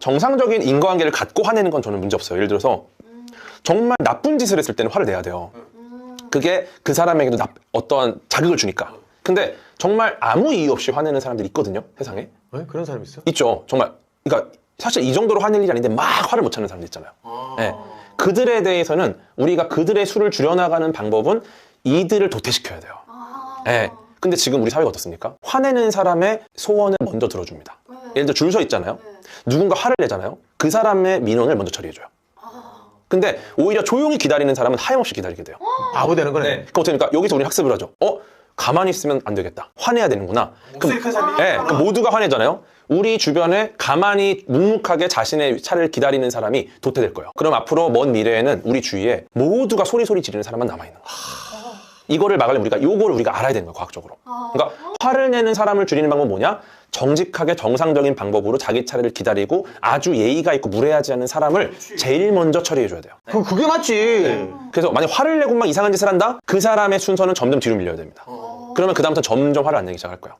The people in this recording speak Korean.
정상적인 인과관계를 갖고 화내는 건 저는 문제 없어요. 예를 들어서 정말 나쁜 짓을 했을 때는 화를 내야 돼요. 그게 그 사람에게도 나- 어떠한 자극을 주니까. 근데 정말 아무 이유 없이 화내는 사람들이 있거든요, 세상에. 네? 그런 사람 있어? 있죠. 정말. 그러니까 사실 이 정도로 화낼 일이 아닌데 막 화를 못 찾는 사람들 있잖아요. 예. 그들에 대해서는 우리가 그들의 수를 줄여나가는 방법은 이들을 도태시켜야 돼요. 예. 근데 지금 우리 사회가 어떻습니까? 화내는 사람의 소원을 먼저 들어줍니다. 예를 들어 줄 서 있잖아요. 누군가 화를 내잖아요. 그 사람의 민원을 먼저 처리해줘요. 근데 오히려 조용히 기다리는 사람은 하염없이 기다리게 돼요. 바보 되는 거네. 그럼 어떻게 여기서 우리 학습을 하죠. 어? 가만히 있으면 안 되겠다. 화내야 되는구나. 그럼, 네, 그럼 모두가 화내잖아요. 우리 주변에 가만히 묵묵하게 자신의 차를 기다리는 사람이 도태될 거예요. 그럼 앞으로 먼 미래에는 우리 주위에 모두가 소리소리 지르는 사람만 남아있는 거예요. 이거를 막으려면 우리가 요거를 우리가 알아야 되는 거예요, 과학적으로. 그러니까 화를 내는 사람을 줄이는 방법은 뭐냐? 정직하게 정상적인 방법으로 자기 차례를 기다리고 아주 예의가 있고 무례하지 않은 사람을 제일 먼저 처리해 줘야 돼요. 그, 그게 맞지. 그래서 만약 화를 내고 막 이상한 짓을 한다? 그 사람의 순서는 점점 뒤로 밀려야 됩니다. 그러면 그다음부터 점점 화를 안 내기 시작할 거예요.